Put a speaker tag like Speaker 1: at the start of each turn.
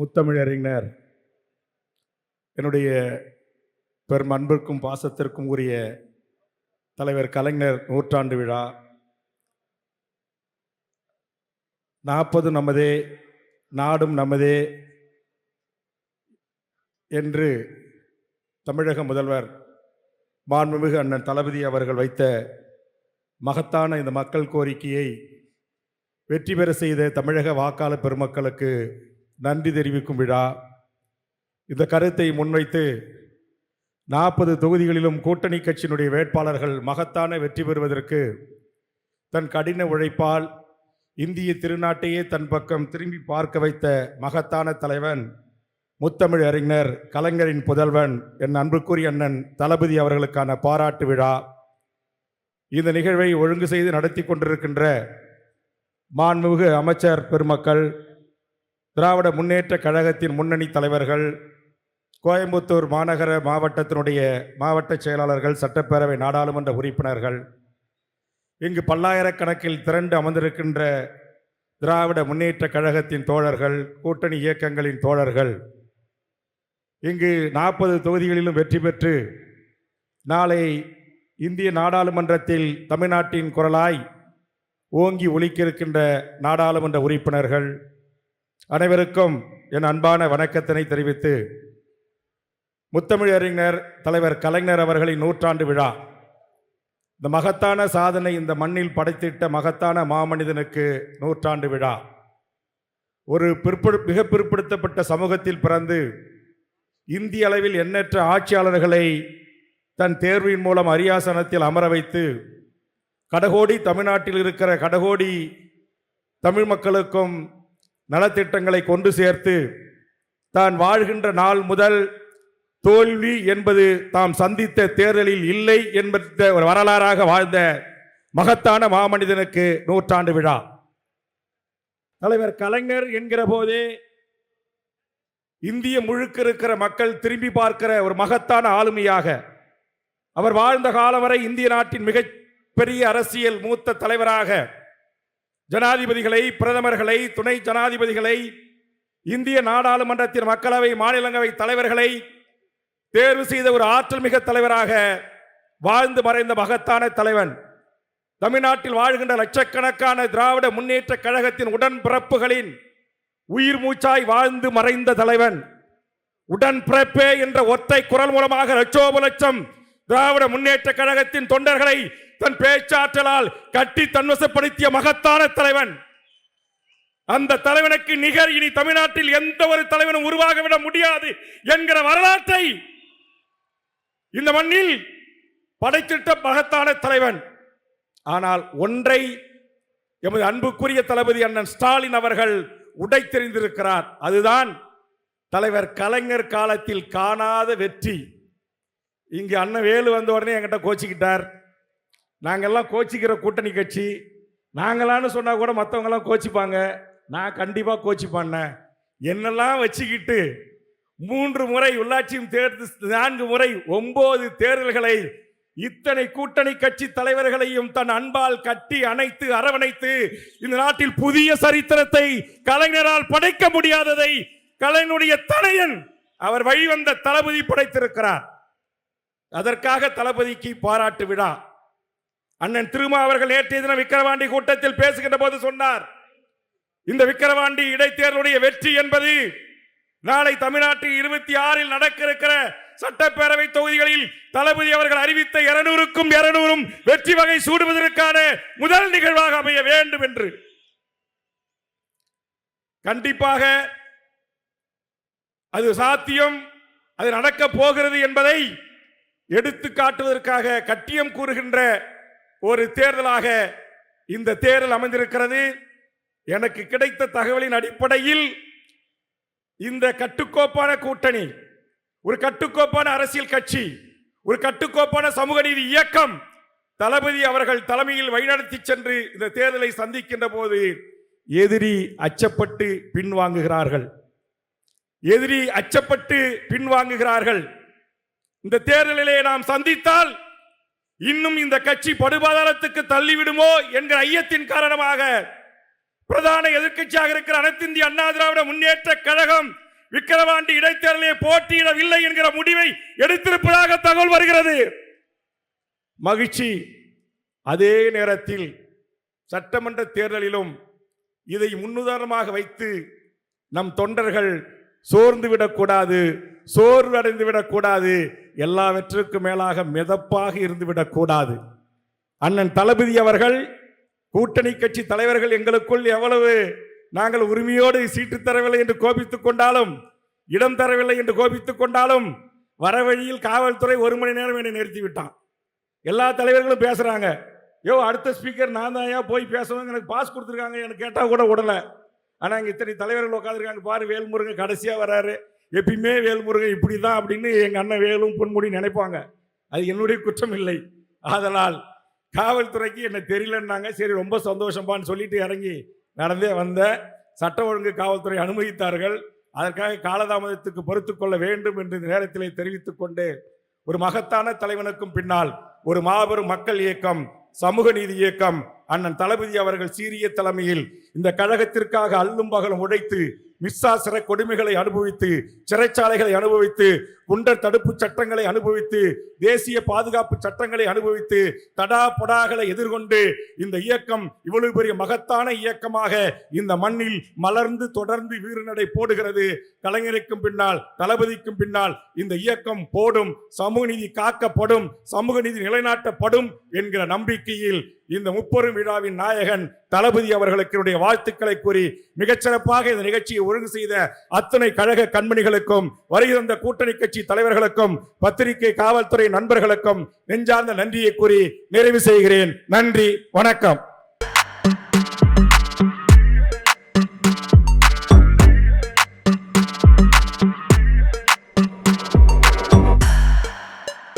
Speaker 1: முத்தமிழறிஞர் என்னுடைய பெரும் அன்பிற்கும் பாசத்திற்கும் உரிய தலைவர் கலைஞர் நூற்றாண்டு விழா. நாற்பது நமதே நாடும் நமதே என்று தமிழக முதல்வர் மாண்புமிகு அண்ணன் தளபதி அவர்கள் வைத்த மகத்தான இந்த மக்கள் கோரிக்கையை வெற்றி பெற செய்த தமிழக வாக்காளர் பெருமக்களுக்கு நன்றி தெரிவிக்கும் விழா. இந்த கருத்தை முன்வைத்து நாற்பது தொகுதிகளிலும் கூட்டணி கட்சியினுடைய வேட்பாளர்கள் மகத்தான வெற்றி பெறுவதற்கு தன் கடின உழைப்பால் இந்திய திருநாட்டையே தன் பக்கம் திரும்பி பார்க்க வைத்த மகத்தான தலைவன் முத்தமிழ் அறிஞர் கலைஞரின் புதல்வன் என் அன்புக்குரிய அண்ணன் தளபதி அவர்களுக்கான பாராட்டு விழா. இந்த நிகழ்வை ஒழுங்கு செய்து நடத்தி கொண்டிருக்கின்ற மாண்புமிகு அமைச்சர் பெருமக்கள் திராவிட முன்னேற்ற கழகத்தின் முன்னணி தலைவர்கள் கோயம்புத்தூர் மாநகர மாவட்டத்தினுடைய மாவட்ட செயலாளர்கள் சட்டப்பேரவை நாடாளுமன்ற உறுப்பினர்கள் இங்கு பல்லாயிரக்கணக்கில் திரண்டு அமர்ந்திருக்கின்ற திராவிட முன்னேற்ற கழகத்தின் தோழர்கள் கூட்டணி இயக்கங்களின் தோழர்கள் இங்கு நாற்பது தொகுதிகளிலும் வெற்றி பெற்று நாளை இந்திய நாடாளுமன்றத்தில் தமிழ்நாட்டின் குரலாய் ஓங்கி ஒலிக்கிருக்கின்ற நாடாளுமன்ற உறுப்பினர்கள் அனைவருக்கும் என் அன்பான வணக்கத்தினை தெரிவித்து முத்தமிழறிஞர் தலைவர் கலைஞர் அவர்களின் நூற்றாண்டு விழா. இந்த மகத்தான சாதனை இந்த மண்ணில் படைத்திட்ட மகத்தான மாமனிதனுக்கு நூற்றாண்டு விழா. ஒரு பிற்படு மிக பிற்படுத்தப்பட்ட சமூகத்தில் பிறந்து இந்திய அளவில் எண்ணற்ற ஆட்சியாளர்களை தன் தேர்வின் மூலம் அரியாசனத்தில் அமர வைத்து கடகோடி தமிழ்நாட்டில் இருக்கிற கடகோடி தமிழ் மக்களுக்கும் நலத்திட்டங்களை கொண்டு சேர்த்து தான் வாழ்கின்ற நாள் முதல் தோல்வி என்பது தாம் சந்தித்த தேர்தலில் இல்லை என்பத ஒரு வரலாறாக வாழ்ந்த மகத்தான மாமனிதனுக்கு நூற்றாண்டு விழா. தலைவர் கலைஞர் என்கிற போதே இந்திய முழுக்க இருக்கிற மக்கள் திரும்பி பார்க்கிற ஒரு மகத்தான ஆளுமையாக அவர் வாழ்ந்த காலம் வரை இந்திய நாட்டின் மிகப்பெரிய அரசியல் மூத்த தலைவராக ஜனாதிபதிகளை பிரதமர்களை துணை ஜனாதிபதிகளை இந்திய நாடாளுமன்றத்தின் மக்களவை மாநிலங்களவை தலைவர்களை தேர்வு செய்த ஒரு ஆற்றல் மிக தலைவராக வாழ்ந்து மறைந்த மகத்தான தலைவன். தமிழ்நாட்டில் வாழ்கின்ற லட்சக்கணக்கான திராவிட முன்னேற்ற கழகத்தின் உடன்பிறப்புகளின் உயிர் மூச்சாய் வாழ்ந்து மறைந்த தலைவன். உடன்பிறப்பே என்ற ஒற்றை குரல் மூலமாக லட்சோப லட்சம் திராவிட முன்னேற்ற கழகத்தின் தொண்டர்களை தன் பேச்சாற்றலால் கட்டி தன்வசப்படுத்திய மகத்தான தலைவன். அந்த தலைவனுக்கு நிகர் இனி தமிழ்நாட்டில் எந்த ஒரு தலைவனும் உருவாகவிட முடியாது என்கிற வரலாற்றை இந்த மண்ணில் படைத்திட்ட மகத்தான தலைவன். ஆனால் ஒன்றை எமது அன்புக்குரிய தளபதி அண்ணன் ஸ்டாலின் அவர்கள் உடைத்தெறிந்திருக்கிறார். அதுதான் தலைவர் கலைஞர் காலத்தில் காணாத வெற்றி. இங்கு அண்ணன் வேலு வந்த உடனே என்கிட்ட கோச்சிக்கிட்டார். நாங்கெல்லாம் கோச்சிக்கிற கூட்டணி கட்சி. நாங்களான்னு சொன்னால் கூட மற்றவங்களாம் கோச்சிப்பாங்க. நான் கண்டிப்பாக கோச்சிப்பாண்ணேன் என்னெல்லாம் வச்சுக்கிட்டு மூன்று முறை உள்ளாட்சியும் தேர்தல் நான்கு முறை ஒன்பது தேர்தல்களை இத்தனை கூட்டணி கட்சி தலைவர்களையும் தன் அன்பால் கட்டி அணைத்து அரவணைத்து இந்த நாட்டில் புதிய சரித்திரத்தை கலைஞரால் படைக்க முடியாததை கலைஞனுடைய தலையன் அவர் வழிவந்த தளபதி படைத்திருக்கிறார். அதற்காக தளபதிக்கு பாராட்டு விழா. அண்ணன் திருமா அவர்கள் நேற்றைய தினம் விக்கிரவாண்டி கூட்டத்தில் பேசுகின்ற போது சொன்னார் இந்த விக்கிரவாண்டி இடைத்தேர்தலுடைய வெற்றி என்பது நாளை தமிழ்நாட்டில் இருபத்தி ஆறில் நடக்க இருக்கிற சட்டப்பேரவை தொகுதிகளில் தளபதி அவர்கள் அறிவித்த இருநூறுக்கும் இருநூறும் வெற்றி வகை சூடுவதற்கான முதல் நிகழ்வாக அமைய வேண்டும் என்று. கண்டிப்பாக அது சாத்தியம் அது நடக்கப் போகிறது என்பதை எடுத்து காட்டுவதற்காக கட்டியம் கூறுகின்ற ஒரு தேர்தலாக இந்த தேர்தல் அமைந்திருக்கிறது. எனக்கு கிடைத்த தகவலின் அடிப்படையில் இந்த கட்டுக்கோப்பான கூட்டணி ஒரு கட்டுக்கோப்பான அரசியல் கட்சி ஒரு கட்டுக்கோப்பான சமூக நீதி இயக்கம் தளபதி அவர்கள் தலைமையில் வழிநடத்தி சென்று இந்த தேர்தலை சந்திக்கின்ற போது எதிரி அச்சப்பட்டு பின்வாங்குகிறார்கள். எதிரி அச்சப்பட்டு பின்வாங்குகிறார்கள். இந்த தேர்தலிலே நாம் சந்தித்தால் இன்னும் இந்த கட்சி படுபாதாரத்துக்கு தள்ளிவிடுமோ என்கிற ஐயத்தின் காரணமாக பிரதான எதிர்க்கட்சியாக இருக்கிற அனைத்து இந்திய அண்ணா திராவிட முன்னேற்ற கழகம் விக்கிரவாண்டி இடைத்தேர்தலிலே போட்டியிடவில்லை என்கிற முடிவை எடுத்திருப்பதாக தகவல் வருகிறது. மகிழ்ச்சி. அதே நேரத்தில் சட்டமன்ற தேர்தலிலும் இதை முன்னுதாரணமாக வைத்து நம் தொண்டர்கள் சோர்ந்துவிடக்கூடாது. சோர்வடைந்து விடக்கூடாது எல்லாவற்றுக்கும் மேலாக மிதப்பாக இருந்து விடக்கூடாது அண்ணன் தளபதி அவர்கள் கூட்டணி கட்சி தலைவர்கள் எங்களுக்குள் எவ்வளவு நாங்கள் உரிமையோடு சீட்டு தரவில்லை என்று கோபித்துக் கொண்டாலும் இடம் தரவில்லை என்று கோபித்துக் கொண்டாலும் வர வழியில் காவல்துறை ஒரு மணி நேரம் என்னை நிறுத்தி விட்டான் எல்லா தலைவர்களும் பேசுறாங்க. யோ அடுத்த ஸ்பீக்கர் நான் தான் ஏன் போய் பேசணும் எனக்கு பாஸ் கொடுத்துருக்காங்க எனக்கு கேட்டால் கூட விடலை. ஆனால் இங்கே இத்தனை தலைவர்கள் உட்காந்துருக்காங்க பாரு வேல்முருகன் கடைசியாக வராரு. எப்பயுமே வேல்முருகன் இப்படி தான் அப்படின்னு எங்கள் அண்ணன் வேலும் பொன்முடி நினைப்பாங்க. அது என்னுடைய குற்றம் இல்லை. ஆதலால் காவல்துறைக்கு என்ன தெரியலன்னாங்க. சரி ரொம்ப சந்தோஷம்பான்னு சொல்லிட்டு இறங்கி நடந்தே வந்த சட்ட ஒழுங்கு காவல்துறை அனுமதித்தார்கள். அதற்காக காலதாமதத்துக்கு பொறுத்து கொள்ள வேண்டும் என்று இந்த நேரத்திலே தெரிவித்துக் கொண்டு ஒரு மகத்தான தலைவனுக்கும் பின்னால் ஒரு மாபெரும் மக்கள் இயக்கம் சமூக நீதி இயக்கம் அண்ணன் தளபதி அவர்கள் சீரிய தலைமையில் இந்த கழகத்திற்காக அல்லும் பகலும் உழைத்து மிஸ்ஸா சிறை கொடுமைகளை அனுபவித்து சிறைச்சாலைகளை அனுபவித்து குண்டர் தடுப்பு சட்டங்களை அனுபவித்து தேசிய பாதுகாப்பு சட்டங்களை அனுபவித்து தடா படாகளை எதிர்கொண்டு இந்த இயக்கம் இவ்வளவு பெரிய மகத்தான இயக்கமாக இந்த மண்ணில் மலர்ந்து தொடர்ந்து வீரநடை போடுகிறது. கலைஞருக்கும் பின்னால் தளபதிக்கும் பின்னால் இந்த இயக்கம் போடும் சமூக நீதி காக்கப்படும் சமூக நீதி நிலைநாட்டப்படும் என்கிற நம்பிக்கையில் இந்த முப்பெரும் விழாவின் நாயகன் தளபதி அவர்களுக்கு என்னுடைய வாழ்த்துக்களை கூறி மிகச்சிறப்பாக இந்த நிகழ்ச்சியை ஒழுங்கு செய்த அத்தனை கழக கண்மணிகளுக்கும் வருகை தந்த கூட்டணி கட்சி தலைவர்களுக்கும் பத்திரிகை காவல்துறை நண்பர்களுக்கும் நெஞ்சார்ந்த நன்றியை கூறி நிறைவு செய்கிறேன். நன்றி வணக்கம்.